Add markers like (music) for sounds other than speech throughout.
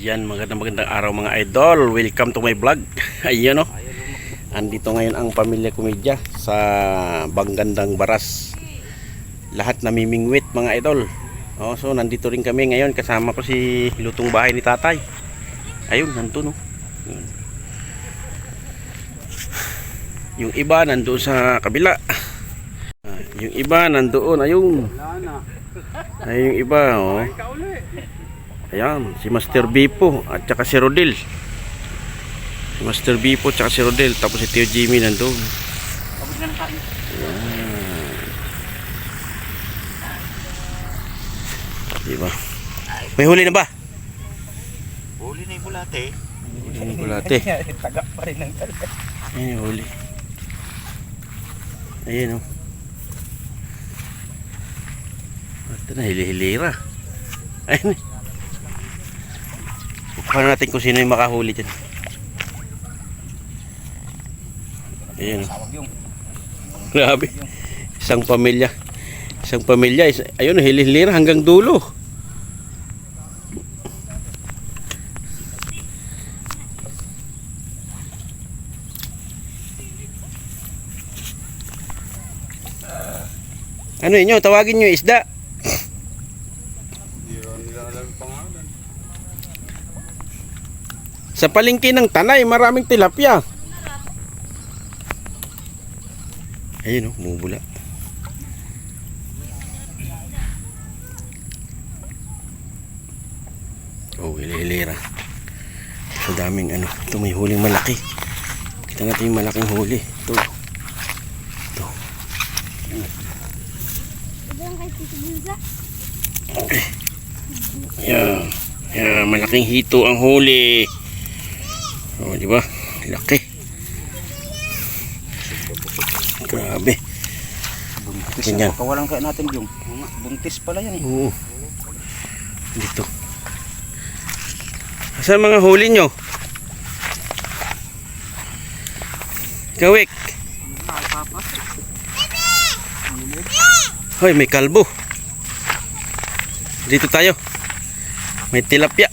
Ayan, magandang magandang araw mga idol. Welcome to my vlog. (laughs) Ayan o. Andito ngayon ang pamilya komedya sa Banggandang Baras. Lahat namimingwit mga idol. Oh, so nandito rin kami ngayon kasama ko si lutong bahay ni tatay. Ayun, nandun o. Yun. Yung iba nandoon sa kabila. Ah, Yung iba nandoon, ayun. Ay, yung iba, oh. Ayan, si Master Bipo at saka si Rodel. Si Master Bipo at saka si Rodel. Tapos si Tio Jimmy nandun. Ayan. Diba? May huli na ba? Huli na yung bulate. Yung bulate. (laughs) Taga pa rin ng taga. Ayan yung huli. Ayan o. Ito na, hili-hilira. Ayan. Bukhan natin kung sino yung makahuli dyan. Ayan. Grabe. Isang pamilya. Isang pamilya. Is, ayun, hili-hilira hanggang dulo. Ano yun? Tawagin nyo isda. Hindi rin nila alam yung pangalan. Sa palengke ng tanay, maraming tilapia. Ayun oh, bumubula. Oh, hilihilira. Sa daming ano, ito may huling malaki. Kita natin yung malaking huli. Ito. Ito. Yan. Yan, malaking hito ang huli. Oh, di ba? Laki. Grabe. Buntis Ganyan. na. Pakawalan kaya natin yung. Buntis pala yan eh. Oo. Dito. Saan mga huli nyo? Kawik. Hoy, may kalbo. Dito tayo. May tilapia.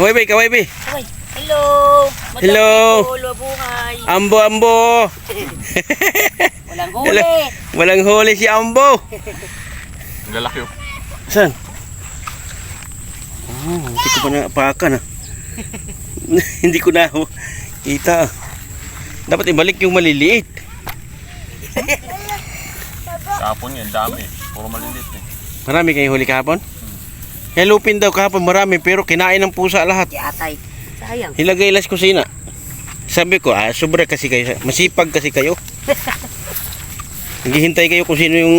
Kaway bay, kaway bay. Kaway. Hello. Madam Hello. Polo, buhay. Ambo, ambo. (laughs) Walang Hello. huli. Walang huli si Ambo. Ang lalaki oh. Saan? Oh, hindi ko pa naapakan ah. (laughs) hindi ko na oh, kita. Dapat ibalik yung maliliit. Kapon yan, dami. Puro maliliit eh. Marami kayong huli kahapon? Kaya lupin daw kahapon marami pero kinain ng pusa lahat. Si atay. Sayang. Hilagay las kusina. Sabi ko, ah, sobra kasi kayo. Masipag kasi kayo. (laughs) Naghihintay kayo kung sino yung...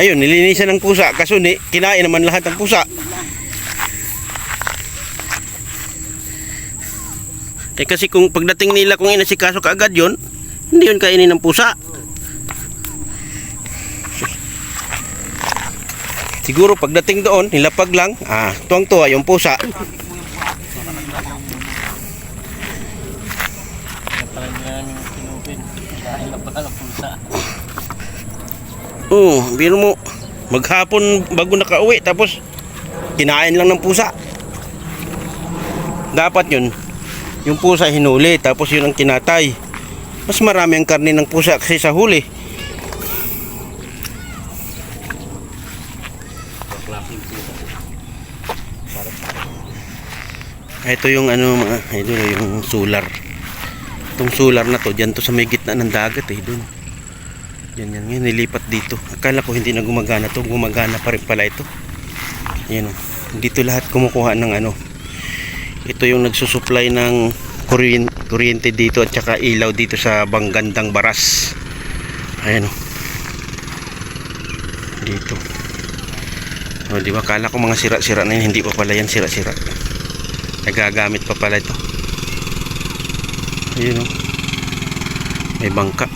Ayun, nilinisan ng pusa. Kaso ni, kinain naman lahat ng pusa. Eh kasi kung pagdating nila kung inasikaso kaagad yon hindi yun kainin ng pusa. Siguro pagdating doon, nilapag lang, ah, tuwang-tuwa yung pusa. Oo, oh, biro mo, maghapon bago nakauwi, tapos kinain lang ng pusa. Dapat yun, yung pusa hinuli, tapos yun ang kinatay. Mas marami ang karne ng pusa kasi sa huli. Ito yung ano mga idol, yung solar. Itong solar na to, diyan to sa may gitna ng dagat eh, doon. Yan yan, yan nilipat dito. Akala ko hindi na gumagana to, gumagana pa rin pala ito. Yan oh. Dito lahat kumukuha ng ano. Ito yung nagsusupply ng kuryen- kuryente dito at saka ilaw dito sa Banggandang Baras. Ayan oh. Dito. Oh, di ba kala ko mga sira-sira na yun, hindi pa pala yan sira-sira. Nagagamit pa pala ito. Ayun oh. May bangka.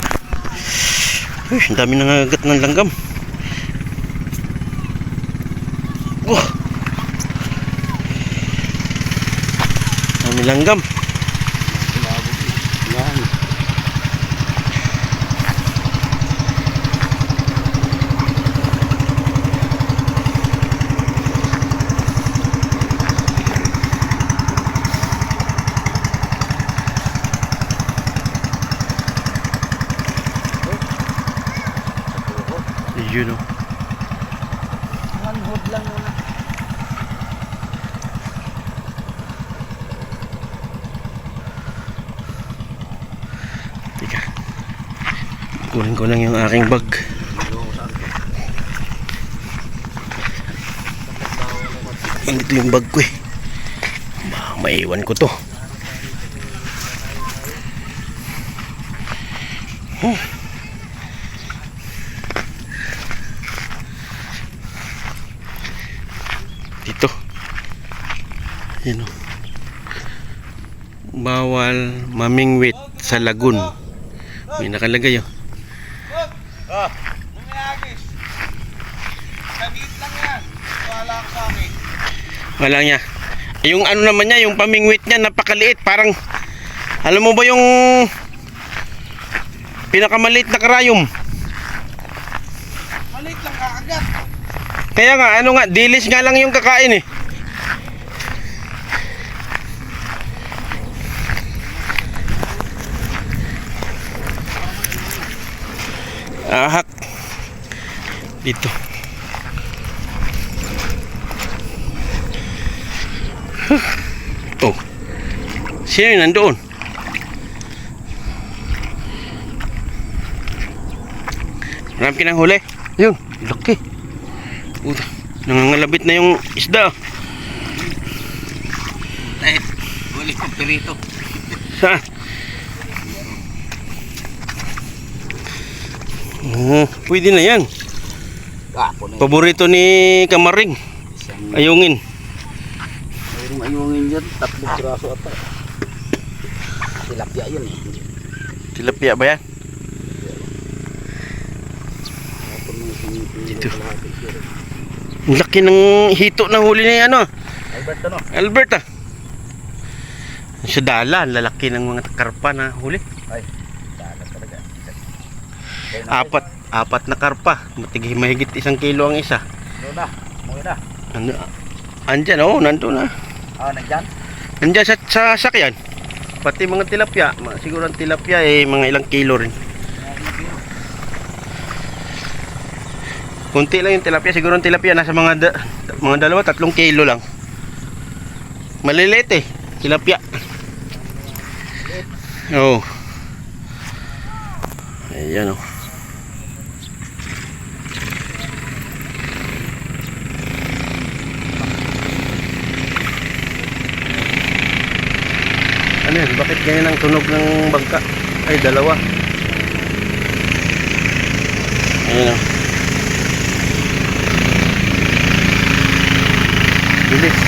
Uy, ang dami nangagat ng langgam. Oh. Dami langgam. Manhood lang muna. Teka. Kunin ko lang yung aking bag. Andito yung bag ko eh. Maiwan ko to. Oh. Dito. Yan o. Bawal mamingwit sa lagun. May nakalagay oh. Ah, nangyayagis. Sagit lang yan. Wala ka sa akin. Wala niya. Yung ano naman niya, yung pamingwit niya napakaliit, parang alam mo ba yung pinakamaliit na karayom? Maliit lang kakagat. Kaya nga, ano nga, dilis nga lang yung kakain eh. Dito. Huh. Oh. Sino yung nandoon? Marami ka ng huli. Yun, laki. Puta, nangangalabit na yung isda. Dahil, huli ko pirito. Saan? Oo, pwede na yan. Ah, po na Paborito ni Kamaring. Isang Ayungin. mayroong ayungin dyan. Tatlong piraso ata. Tilapia yun eh. Tilapia ba yan? Dito. Ang laki ng hito na huli ni ano, Albert ano? Albert ah. Sa dala, lalaki ng mga karpa na huli. Ay. Apat, apat na karpa. Matigih mahigit isang kilo ang isa. Ano na? Umuwi na. Ano, andyan, oh, nandun na. Ah, nandyan? Nandiyan sa, sa sakyan. Pati mga tilapia. Siguro ang tilapia eh mga ilang kilo rin. Kunti lang yung tilapia. Siguro ang tilapia nasa mga da, mga dalawa, tatlong kilo lang. Maliliit eh. Tilapia. Oh. Ayan oh. Ano yan? Bakit ganyan ang tunog ng bangka? Ay, dalawa. Ayan o. Bilis.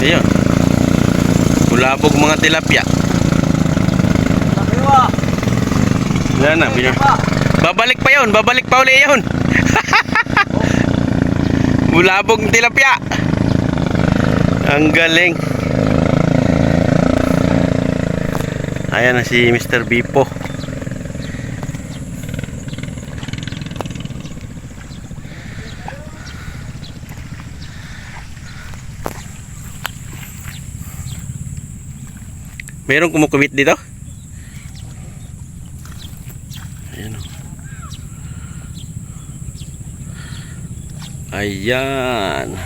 Ayan. Bulabog mga tilapia. Nakaiwa! Wala na, binar. Babalik pa yon, babalik pa uli yon. (laughs) Bulabog tilapia. Ang galing. Ayan na si Mr. Bipo. Merong kumukumit dito? Ayan.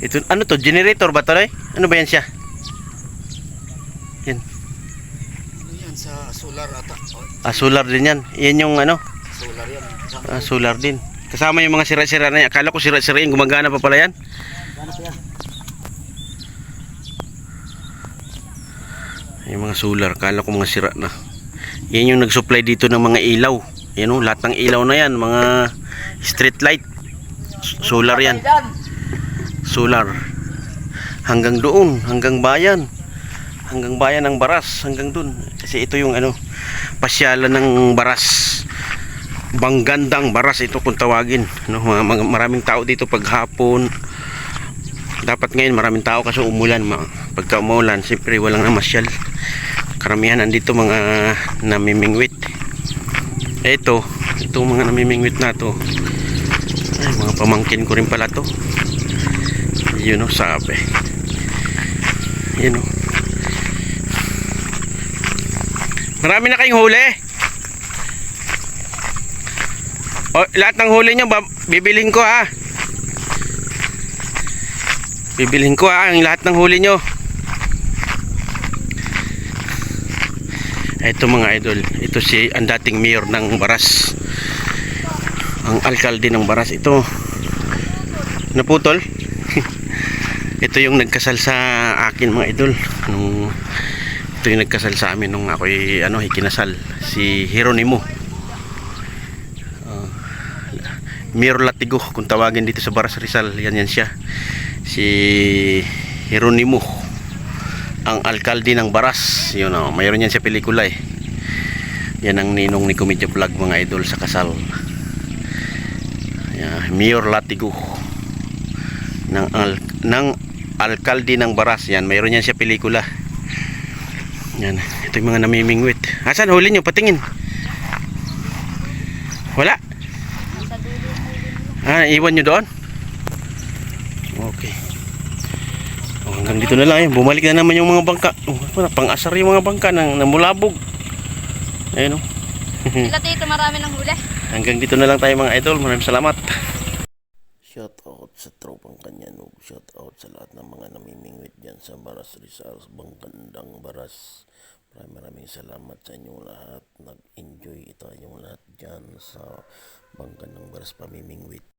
Ito, ano to? Generator ba to, Noy? Ano ba yan siya? Yan. Ano yan? Sa solar ata. Oh, Ah, solar din yan. Yan yung ano, solar yan. Ah, solar din. Kasama yung mga sira-sira na yan. Akala ko sira-sira yung gumagana pa pala yan. Pa yan? Yung mga solar, akala ko mga sira na. Yan yung nag-supply dito ng mga ilaw. Yan o, lahat ng ilaw na yan. Mga street light. Solar yan. Solar. Hanggang doon hanggang bayan. Hanggang bayan ng Baras hanggang doon. Kasi ito yung ano pasyalan ng Baras. Banggandang Baras ito kung tawagin. No, mga, mga- maraming tao dito pag hapon dapat ngayon maraming tao kasi umulan pagka umulan siyempre walang namasyal. Karamihan andito mga namimingwit. Ito itong mga namimingwit na to ay, mga pamangkin ko rin pala to Yun o, sabi. Yun o. Marami na kayong huli. O, lahat ng huli nyo, bibilhin ko ha. Bibilhin ko ha, ang lahat ng huli nyo. Ito mga idol, ito si ang dating mayor ng Baras. Ang alkalde ng Baras ito. Naputol. (laughs) ito yung nagkasal sa akin mga idol. Nung ito yung nagkasal sa amin nung ako'y ano, ikinasal si Hieronimo. Uh, Mayor Latigo kung tawagin dito sa Baras Rizal, yan yan siya. Si Hieronimo ang alkalde ng Baras. Yun oh, mayroon yan sa pelikula eh. Yan ang ninong ni Comedya Vlog mga idol sa kasal. Yan, Mayor Latigo ng al ng alkalde ng Baras. Yan, mayroon yan sa pelikula. Yan, ito yung mga namimingwit. Asan huli nyo? Patingin. Wala. Ah, iwan nyo doon? Okay. Oh, hanggang dito na lang eh. Bumalik na naman yung mga bangka. Oh, wala, pang-asar yung mga bangka ng namulabog. Ayun oh. Sila tito, marami ng huli. Hanggang dito na lang tayo mga idol. Maraming salamat. Shout out sa tropang kanya no. Shout out sa lahat ng mga namimingwit dyan sa Baras Rizal. Bangkandang Baras. Maraming maraming salamat sa inyong lahat. Nag-enjoy tayong lahat dyan sa Bangkandang Baras Pamimingwit.